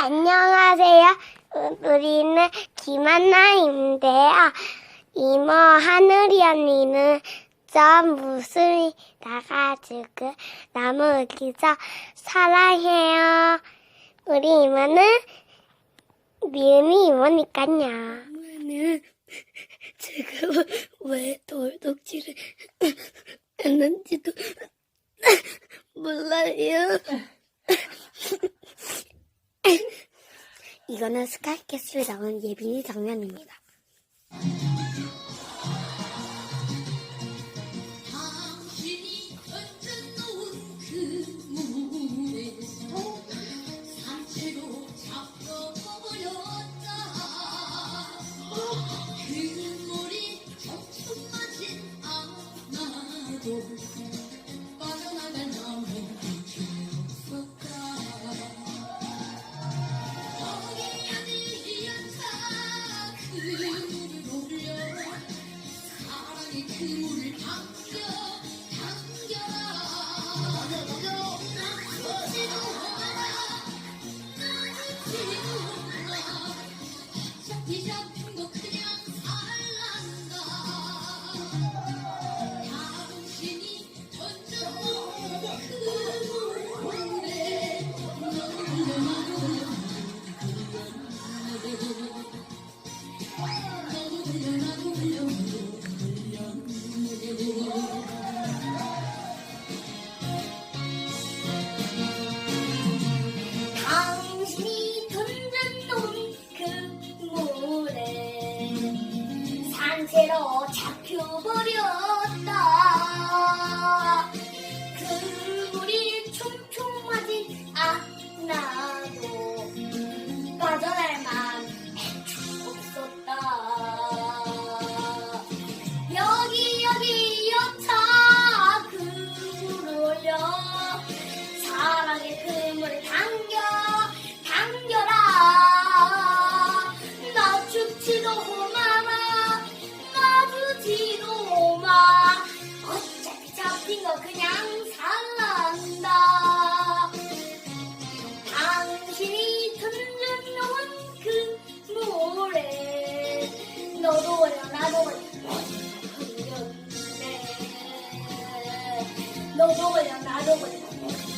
안녕하세요. 우- 우리는 김한나인데요. 이모 하늘이 언니는 저 무술이 나가지고 나무 기서 사랑해요. 우리 이모는 미은이 이모니까요. 엄마는 제가 왜 돌독질을 했는지도 몰라요. 이거는 스카이캐슬에 나오는 예빈이 장면입니다. 당신이 던져놓은 그 물에 산채로 잡혀버렸 당신이 던져놓은 그 물에 너도 올려 나도 올려 너도 올려 나도 올려